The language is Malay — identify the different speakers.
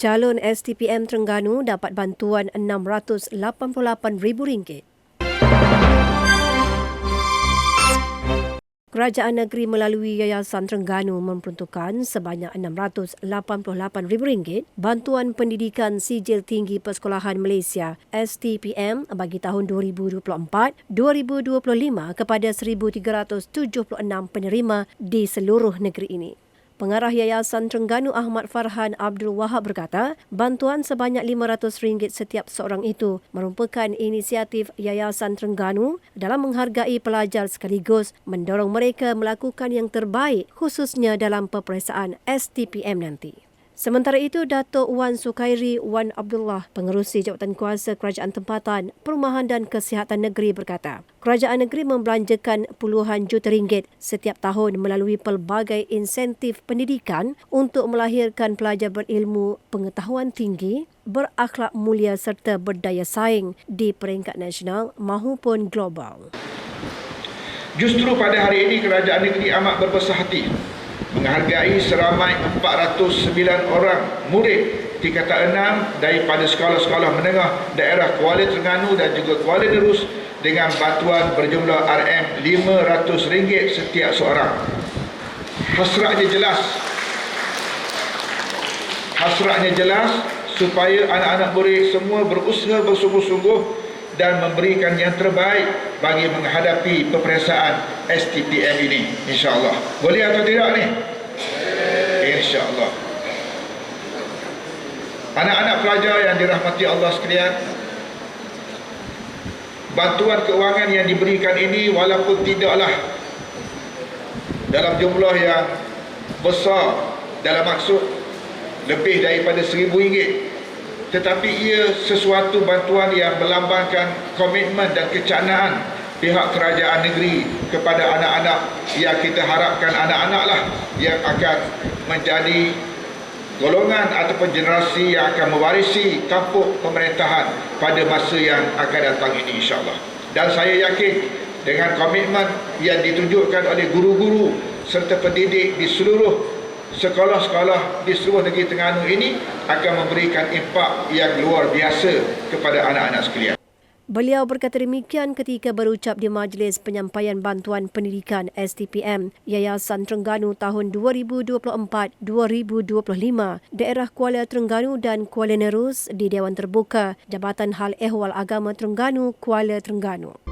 Speaker 1: Calon STPM Terengganu dapat bantuan RM688,000. Kerajaan negeri melalui Yayasan Terengganu memperuntukkan sebanyak RM688,000 bantuan pendidikan sijil tinggi persekolahan Malaysia STPM bagi tahun 2024-2025 kepada 1,376 penerima di seluruh negeri ini. Pengarah Yayasan Terengganu Ahmad Farhan Abdul Wahab berkata, bantuan sebanyak RM500 setiap seorang itu merupakan inisiatif Yayasan Terengganu dalam menghargai pelajar sekaligus mendorong mereka melakukan yang terbaik khususnya dalam peperiksaan STPM nanti. Sementara itu, Datuk Wan Sukairi Wan Abdullah, pengerusi Jabatan Kuasa Kerajaan Tempatan, Perumahan dan Kesihatan Negeri berkata, Kerajaan Negeri membelanjakan puluhan juta ringgit setiap tahun melalui pelbagai insentif pendidikan untuk melahirkan pelajar berilmu pengetahuan tinggi, berakhlak mulia serta berdaya saing di peringkat nasional maupun global.
Speaker 2: Justru pada hari ini kerajaan negeri amat berbesar hati menghargai seramai 409 orang murid tingkatan 6 daripada sekolah-sekolah menengah daerah Kuala Terengganu dan juga Kuala Nerus dengan bantuan berjumlah RM500 setiap seorang. Hasratnya jelas. Hasratnya jelas supaya anak-anak murid semua berusaha bersungguh-sungguh dan memberikan yang terbaik bagi menghadapi peperiksaan STPM ini insyaallah. Boleh atau tidak ni? Insyaallah. Anak-anak pelajar yang dirahmati Allah sekalian, bantuan keuangan yang diberikan ini walaupun tidaklah dalam jumlah yang besar dalam maksud lebih daripada seribu ringgit tetapi ia sesuatu bantuan yang melambangkan komitmen dan kecanaan pihak kerajaan negeri kepada anak-anak yang kita harapkan anak-anak lah yang akan menjadi golongan ataupun generasi yang akan mewarisi tampuk pemerintahan pada masa yang akan datang ini insyaAllah. Dan saya yakin dengan komitmen yang ditunjukkan oleh guru-guru serta pendidik di seluruh sekolah-sekolah di seluruh negeri Terengganu ini akan memberikan impak yang luar biasa kepada anak-anak sekalian.
Speaker 1: Beliau berkata demikian ketika berucap di Majlis Penyampaian Bantuan Pendidikan STPM Yayasan Terengganu tahun 2024-2025 daerah Kuala Terengganu dan Kuala Nerus di Dewan Terbuka Jabatan Hal Ehwal Agama Terengganu Kuala Terengganu.